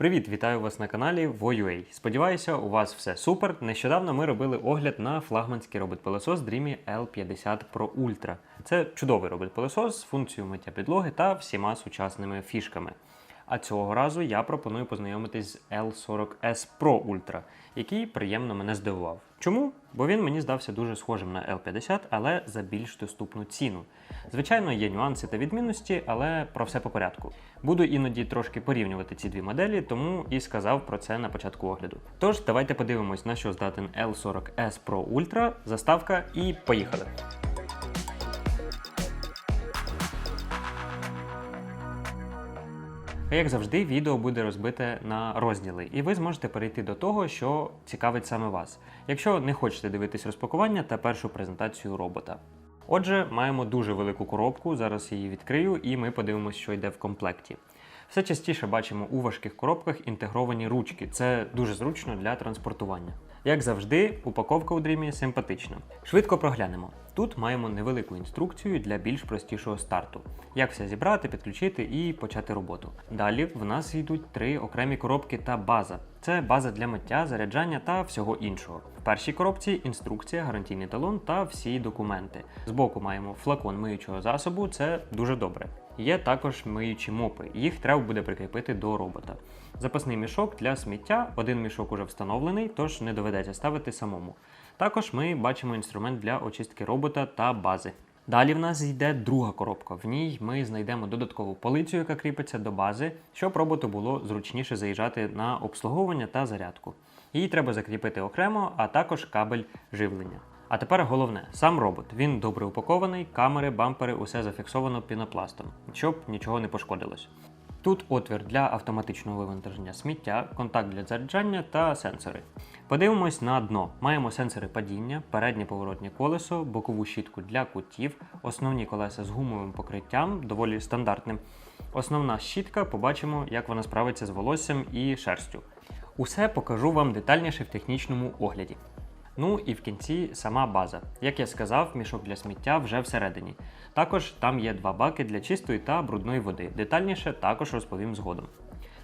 Привіт, вітаю вас на каналі VoUA. Сподіваюся, у вас все супер. Нещодавно ми робили огляд на флагманський робот-пилосос Dreamy L50 Pro Ultra. Це чудовий робот-пилосос з функцією миття підлоги та всіма сучасними фішками. А цього разу я пропоную познайомитись з L40S Pro Ultra, який приємно мене здивував. Чому? Бо він мені здався дуже схожим на L50, але за більш доступну ціну. Звичайно, є нюанси та відмінності, але про все по порядку. Буду іноді трошки порівнювати ці дві моделі, тому і сказав про це на початку огляду. Тож, давайте подивимось, на що здатен L40S Pro Ultra, заставка і поїхали. Як завжди, відео буде розбите на розділи, і ви зможете перейти до того, що цікавить саме вас, якщо не хочете дивитись розпакування та першу презентацію робота. Отже, маємо дуже велику коробку, зараз її відкрию, і ми подивимося, що йде в комплекті. Все частіше бачимо у важких коробках інтегровані ручки. Це дуже зручно для транспортування. Як завжди, упаковка у дрімі симпатична. Швидко проглянемо. Тут маємо невелику інструкцію для більш простішого старту, як все зібрати, підключити і почати роботу. Далі в нас йдуть три окремі коробки та база. Це база для миття, заряджання та всього іншого. В першій коробці інструкція, гарантійний талон та всі документи. Збоку маємо флакон миючого засобу, це дуже добре. Є також миючі мопи, їх треба буде прикріпити до робота. Запасний мішок для сміття, один мішок уже встановлений, тож не доведеться ставити самому. Також ми бачимо інструмент для очистки робота та бази. Далі в нас йде друга коробка. В ній ми знайдемо додаткову полицю, яка кріпиться до бази, щоб роботу було зручніше заїжджати на обслуговування та зарядку. Її треба закріпити окремо, а також кабель живлення. А тепер головне, сам робот. Він добре упакований, камери, бампери, усе зафіксовано пінопластом, щоб нічого не пошкодилось. Тут отвір для автоматичного вивантаження сміття, контакт для заряджання та сенсори. Подивимось на дно. Маємо сенсори падіння, переднє поворотнє колесо, бокову щітку для кутів, основні колеса з гумовим покриттям, доволі стандартним. Основна щітка, побачимо, як вона справиться з волоссям і шерстю. Усе покажу вам детальніше в технічному огляді. Ну і в кінці сама база. Як я сказав, мішок для сміття вже всередині. Також там є два баки для чистої та брудної води. Детальніше також розповім згодом.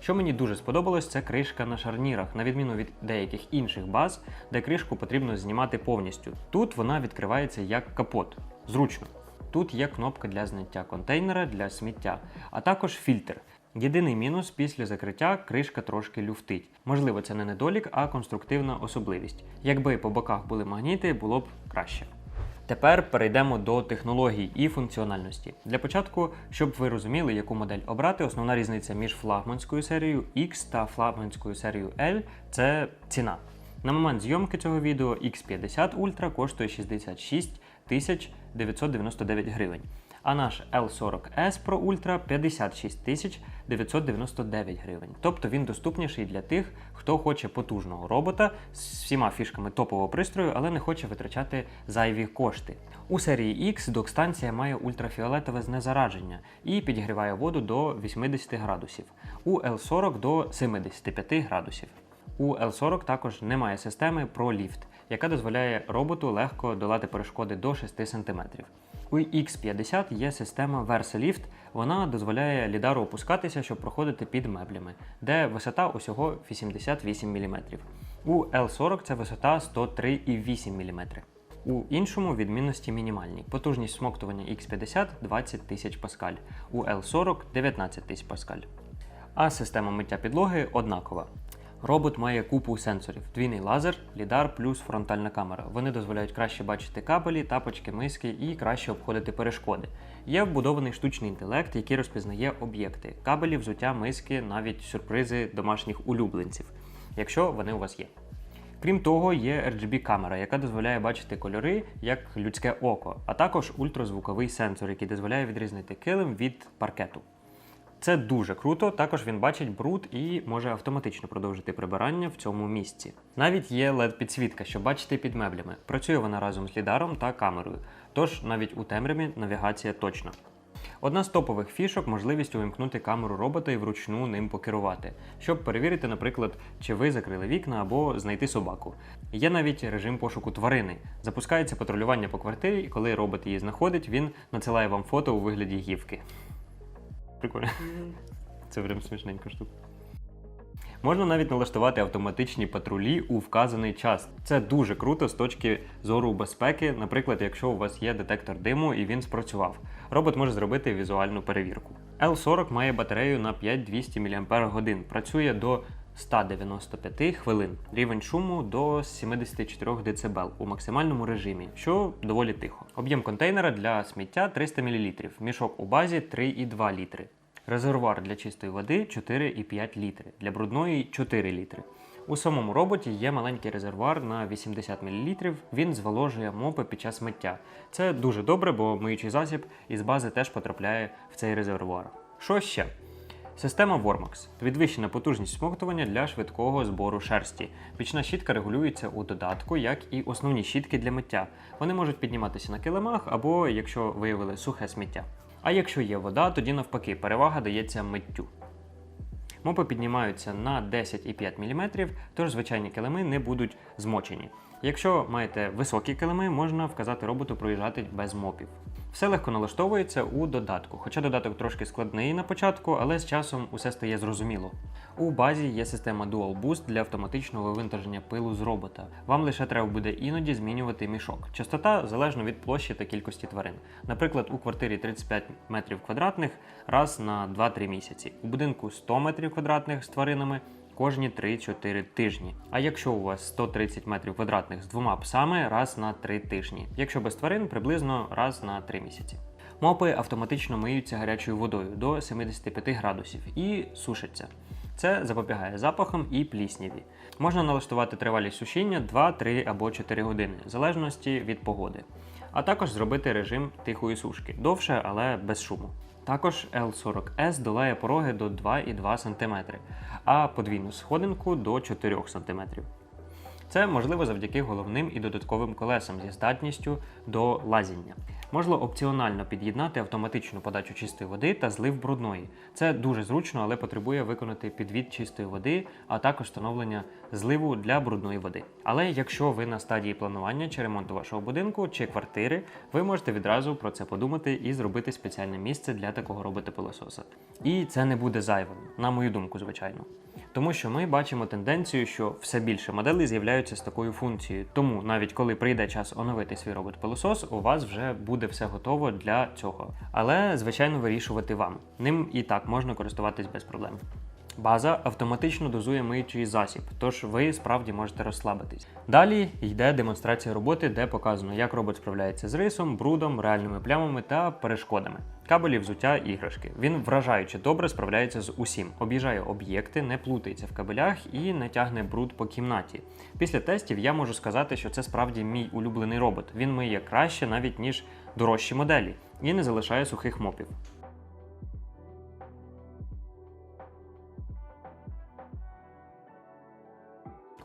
Що мені дуже сподобалось, це кришка на шарнірах, на відміну від деяких інших баз, де кришку потрібно знімати повністю. Тут вона відкривається як капот. Зручно. Тут є кнопка для зняття контейнера для сміття, а також фільтр. Єдиний мінус після закриття кришка трошки люфтить. Можливо, це не недолік, а конструктивна особливість. Якби по боках були магніти, було б краще. Тепер перейдемо до технологій і функціональності. Для початку, щоб ви розуміли, яку модель обрати, основна різниця між флагманською серією X та флагманською серією L це ціна. На момент зйомки цього відео X50 Ultra коштує 66 тисяч 999 гривень. А наш L40S Pro Ultra 56 тисяч 999 гривень. Тобто він доступніший для тих, хто хоче потужного робота з всіма фішками топового пристрою, але не хоче витрачати зайві кошти. У серії X док-станція має ультрафіолетове знезараження і підігріває воду до 80 градусів, у L40 до 75 градусів. У L40 також немає системи ProLift, яка дозволяє роботу легко долати перешкоди до 6 см. У X50 є система VersaLift, вона дозволяє лідару опускатися, щоб проходити під меблями, де висота усього 88 мм. У L40 це висота 103,8 мм. У іншому відмінності мінімальні. Потужність смоктування X50 20 тисяч паскаль, у L40 19 тисяч паскаль. А система миття підлоги однакова. Робот має купу сенсорів: двійний лазер, лідар плюс фронтальна камера. Вони дозволяють краще бачити кабелі, тапочки, миски і краще обходити перешкоди. Є вбудований штучний інтелект, який розпізнає об'єкти, кабелі, взуття, миски, навіть сюрпризи домашніх улюбленців, якщо вони у вас є. Крім того, є RGB камера, яка дозволяє бачити кольори як людське око, а також ультразвуковий сенсор, який дозволяє відрізнити килим від паркету. Це дуже круто. Також він бачить бруд і може автоматично продовжити прибирання в цьому місці. Навіть є led підсвітка, щоб бачити під меблями. Працює вона разом з лідаром та камерою, тож навіть у темряві навігація точна. Одна з топових фішок можливість увімкнути камеру робота і вручну ним покерувати, щоб перевірити, наприклад, чи ви закрили вікна або знайти собаку. Є навіть режим пошуку тварини. Запускається патрулювання по квартирі, і коли робот її знаходить, він надсилає вам фото у вигляді гівки. Прикольно. Це прям смішненька штука. Можна навіть налаштувати автоматичні патрулі у вказаний час. Це дуже круто з точки зору безпеки. Наприклад, якщо у вас є детектор диму і він спрацював, робот може зробити візуальну перевірку. L40 має батарею на 5200 мАч, працює до 195 хвилин, рівень шуму до 74 дБ у максимальному режимі, що доволі тихо. Об'єм контейнера для сміття 300 мл, мішок у базі 3,2 літри. Резервуар для чистої води 4,5 літри, для брудної 4 літри. У самому роботі є маленький резервуар на 80 мл. Він зволожує мопи під час миття. Це дуже добре, бо миючий засіб із бази теж потрапляє в цей резервуар. Що ще? Система Vormax підвищена потужність смоктування для швидкого збору шерсті. Пічна щітка регулюється у додатку, як і основні щітки для миття. Вони можуть підніматися на килимах або якщо виявили сухе сміття. А якщо є вода, тоді навпаки перевага дається миттю. Мопи піднімаються на 10,5 мм, тож звичайні килими не будуть змочені. Якщо маєте високі килими, можна вказати роботу проїжджати без мопів. Все легко налаштовується у додатку, хоча додаток трошки складний на початку, але з часом усе стає зрозуміло. У базі є система Dual Boost для автоматичного вивантаження пилу з робота. Вам лише треба буде іноді змінювати мішок. Частота залежно від площі та кількості тварин. Наприклад, у квартирі 35 метрів квадратних раз на 2-3 місяці, у будинку 100 метрів квадратних з тваринами кожні 3-4 тижні. А якщо у вас 130 метрів квадратних з двома псами раз на 3 тижні, якщо без тварин приблизно раз на 3 місяці. Мопи автоматично миються гарячою водою до 75 градусів і сушаться. Це запобігає запахам і плісняві. Можна налаштувати тривалість сушіння 2, 3 або 4 години, в залежності від погоди. А також зробити режим тихої сушки довше, але без шуму. Також L40S долає пороги до 2,2 см, а подвійну сходинку до 4 см. Це можливо завдяки головним і додатковим колесам зі здатністю до лазіння. Можна опціонально під'єднати автоматичну подачу чистої води та злив брудної. Це дуже зручно, але потребує виконати підвід чистої води, а також встановлення зливу для брудної води. Але якщо ви на стадії планування чи ремонту вашого будинку чи квартири, ви можете відразу про це подумати і зробити спеціальне місце для такого робота-пилососа. І це не буде зайвим, на мою думку, звичайно. Тому що ми бачимо тенденцію, що все більше моделей з'являються з такою функцією. Тому навіть коли прийде час оновити свій робот-пилосос, у вас вже буде все готово для цього. Але, звичайно, вирішувати вам. Ним і так можна користуватись без проблем. База автоматично дозує миючий засіб, тож ви справді можете розслабитись. Далі йде демонстрація роботи, де показано, як робот справляється з рисом, брудом, реальними плямами та перешкодами. Кабелі, взуття, іграшки. Він вражаючи добре справляється з усім, об'їжджає об'єкти, не плутається в кабелях і не тягне бруд по кімнаті. Після тестів я можу сказати, що це справді мій улюблений робот. Він миє краще навіть ніж дорожчі моделі і не залишає сухих мопів.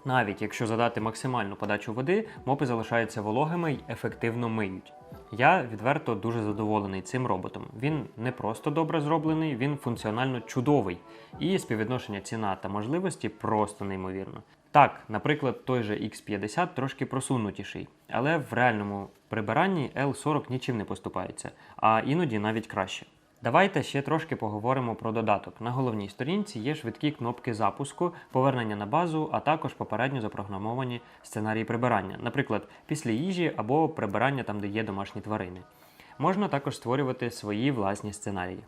Навіть якщо задати максимальну подачу води, мопи залишаються вологими й ефективно миють. Я відверто дуже задоволений цим роботом. Він не просто добре зроблений, він функціонально чудовий. І співвідношення ціна та можливості просто неймовірно. Так, наприклад, той же X50 трошки просунутіший, але в реальному прибиранні L40 нічим не поступається, а іноді навіть краще. Давайте ще трошки поговоримо про додаток. На головній сторінці є швидкі кнопки запуску, повернення на базу, а також попередньо запрограмовані сценарії прибирання, наприклад, після їжі або прибирання там, де є домашні тварини. Можна також створювати свої власні сценарії.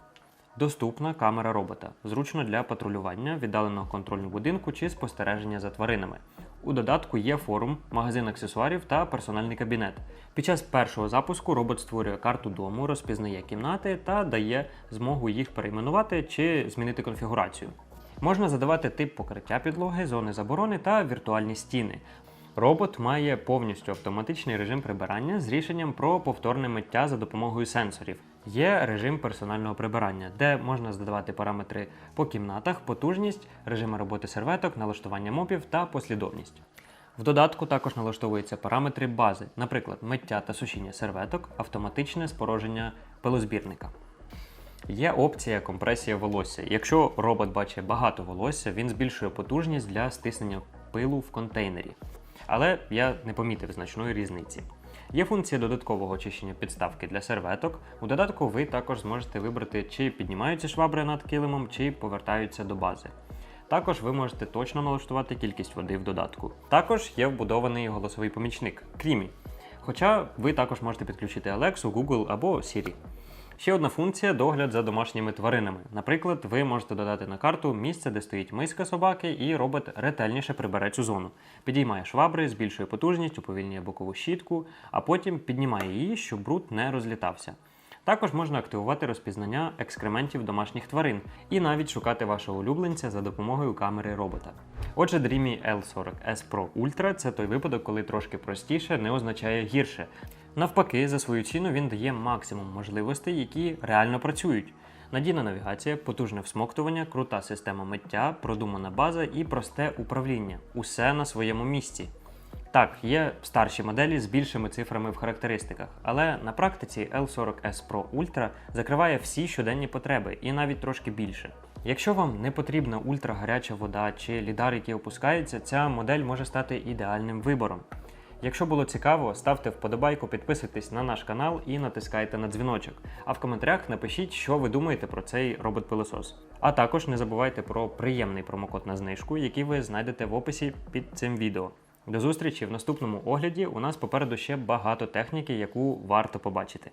Доступна камера робота, зручно для патрулювання, віддаленого контролю будинку чи спостереження за тваринами. У додатку є форум, магазин аксесуарів та персональний кабінет. Під час першого запуску робот створює карту дому, розпізнає кімнати та дає змогу їх перейменувати чи змінити конфігурацію. Можна задавати тип покриття підлоги, зони заборони та віртуальні стіни. Робот має повністю автоматичний режим прибирання з рішенням про повторне миття за допомогою сенсорів. Є режим персонального прибирання, де можна задавати параметри по кімнатах, потужність, режими роботи серветок, налаштування мопів та послідовність. В додатку також налаштовуються параметри бази, наприклад, миття та сушіння серветок, автоматичне спороження пилозбірника. Є опція компресія волосся. Якщо робот бачить багато волосся, він збільшує потужність для стиснення пилу в контейнері. Але я не помітив значної різниці. Є функція додаткового очищення підставки для серветок. У додатку ви також зможете вибрати, чи піднімаються швабри над килимом, чи повертаються до бази. Також ви можете точно налаштувати кількість води в додатку. Також є вбудований голосовий помічник Крімі. Хоча ви також можете підключити Alexa, Google або Siri. Ще одна функція догляд за домашніми тваринами. Наприклад, ви можете додати на карту місце, де стоїть миска собаки, і робот ретельніше прибере цю зону. Підіймає швабри, збільшує потужність, уповільнює бокову щітку, а потім піднімає її, щоб бруд не розлітався. Також можна активувати розпізнання екскрементів домашніх тварин і навіть шукати вашого улюбленця за допомогою камери робота. Отже, Dreamy L40S Pro Ultra це той випадок, коли трошки простіше не означає гірше. Навпаки, за свою ціну він дає максимум можливостей, які реально працюють. Надійна навігація, потужне всмоктування, крута система миття, продумана база і просте управління. Усе на своєму місці. Так, є старші моделі з більшими цифрами в характеристиках, але на практиці L40S Pro Ultra закриває всі щоденні потреби і навіть трошки більше. Якщо вам не потрібна ультрагаряча вода чи лідар, який опускається, ця модель може стати ідеальним вибором. Якщо було цікаво, ставте вподобайку, підписуйтесь на наш канал і натискайте на дзвіночок. А в коментарях напишіть, що ви думаєте про цей робот-пилосос. А також не забувайте про приємний промокод на знижку, який ви знайдете в описі під цим відео. До зустрічі в наступному огляді. У нас попереду ще багато техніки, яку варто побачити.